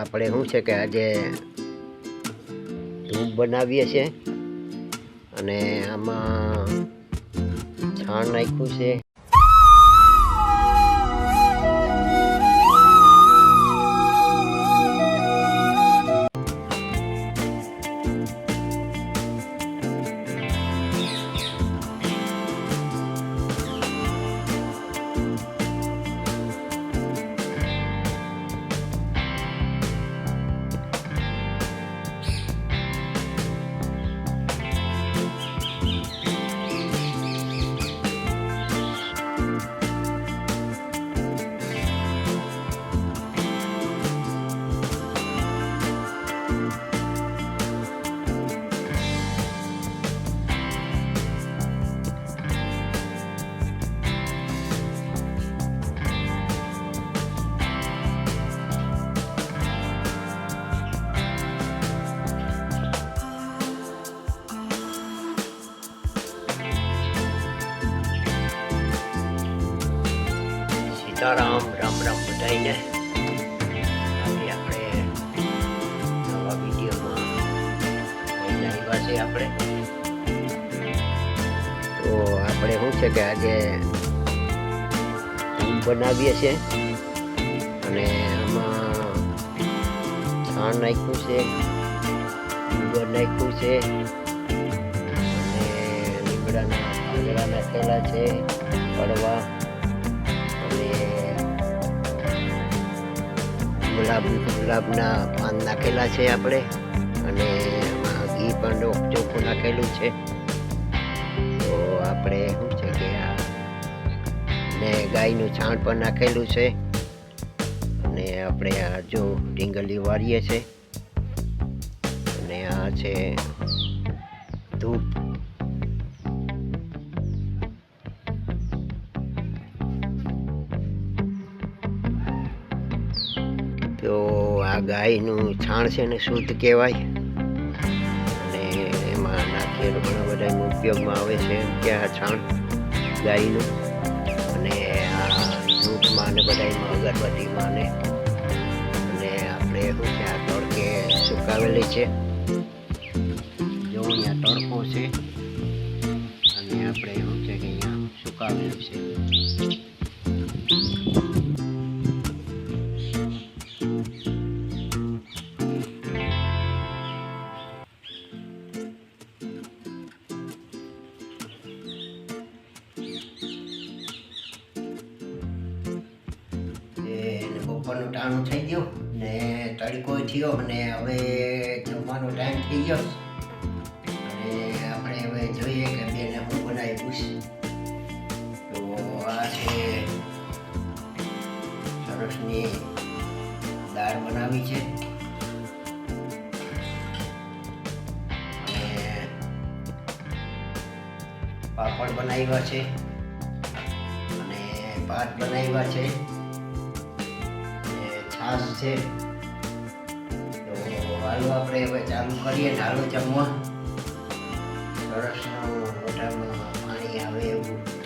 આપણે શું છે કે આજે ધૂપ બનાવીએ છીએ અને આમાં છાણ નાખ્યું છે. સીતારામ રામ રામ બધાઈને આપણે આપણે. તો આપણે શું છે કે આજે બનાવીએ છીએ. અને આમાં નાખ્યું છે નાખ્યું છે છે પડવા અને ગુલાબ ગુલાબના પાન નાખેલા છે આપણે. અને એમાં ઘી પણ ચોખ્ખું નાખેલું છે. તો આપણે શું છે કે આ ને ગાયનું છાણ પણ નાખેલું છે. અને આપણે આ જો ડીંગલી વાળીએ છે. અને આ છે ધૂપ. તો આ ગાયનું છાણ છે ને શુદ્ધ કહેવાય. અને એમાં નાખેલું ઘણા બધા ઉપયોગમાં આવે છે કે આ છાણ ગાયનું. અને આ દૂધમાં ને બધામાં અગરબત્તીમાં ને. અને આપણે શું છે, આ તડકે સુકાવેલી છે. જો અહીંયા તડકો છે. અને આપણે એવું છે કે અહીંયા સુકાવેલું છે. બપોરનો ટાણું થઈ ગયું ને તડકો થયો અને હવે જમવાનો ટાઈમ થઈ ગયો. અને આપણે હવે જોઈએ કે બેને હું બનાવ્યું તો આ છે સરસની દાળ બનાવી છે. પાપડ બનાવ્યા છે. અને ભાત બનાવ્યા છે. અને છે. તો હાલો આપણે હવે ચાલુ કરીએ હાલો જમવા સરસનું મોટામાં પાણી આવે એવું.